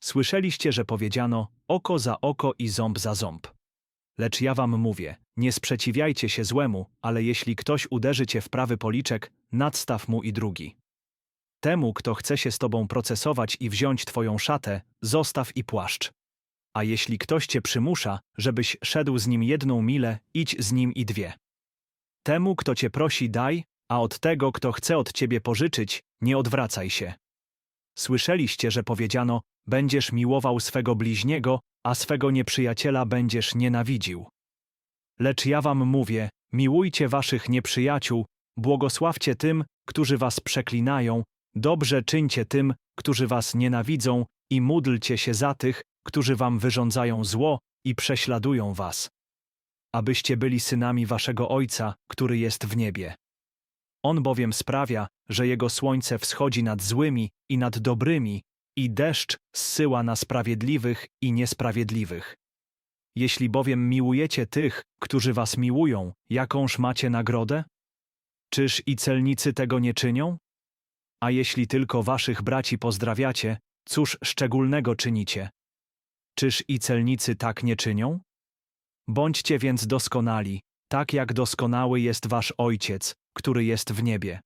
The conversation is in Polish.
Słyszeliście, że powiedziano oko za oko i ząb za ząb. Lecz ja wam mówię, nie sprzeciwiajcie się złemu, ale jeśli ktoś uderzy cię w prawy policzek, nadstaw mu i drugi. Temu, kto chce się z tobą procesować i wziąć twoją szatę, zostaw i płaszcz. A jeśli ktoś cię przymusza, żebyś szedł z nim jedną milę, idź z nim i dwie. Temu, kto cię prosi, daj, a od tego, kto chce od ciebie pożyczyć, nie odwracaj się. Słyszeliście, że powiedziano: Będziesz miłował swego bliźniego, a swego nieprzyjaciela będziesz nienawidził. Lecz ja wam mówię: miłujcie waszych nieprzyjaciół, błogosławcie tym, którzy was przeklinają, dobrze czyńcie tym, którzy was nienawidzą, i módlcie się za tych, którzy wam wyrządzają zło i prześladują was. Abyście byli synami waszego Ojca, który jest w niebie. On bowiem sprawia, że jego słońce wschodzi nad złymi i nad dobrymi, i deszcz zsyła na sprawiedliwych i niesprawiedliwych. Jeśli bowiem miłujecie tych, którzy was miłują, jakąż macie nagrodę? Czyż i celnicy tego nie czynią? A jeśli tylko waszych braci pozdrawiacie, cóż szczególnego czynicie? Czyż i celnicy tak nie czynią? Bądźcie więc doskonali, tak jak doskonały jest wasz Ojciec, który jest w niebie.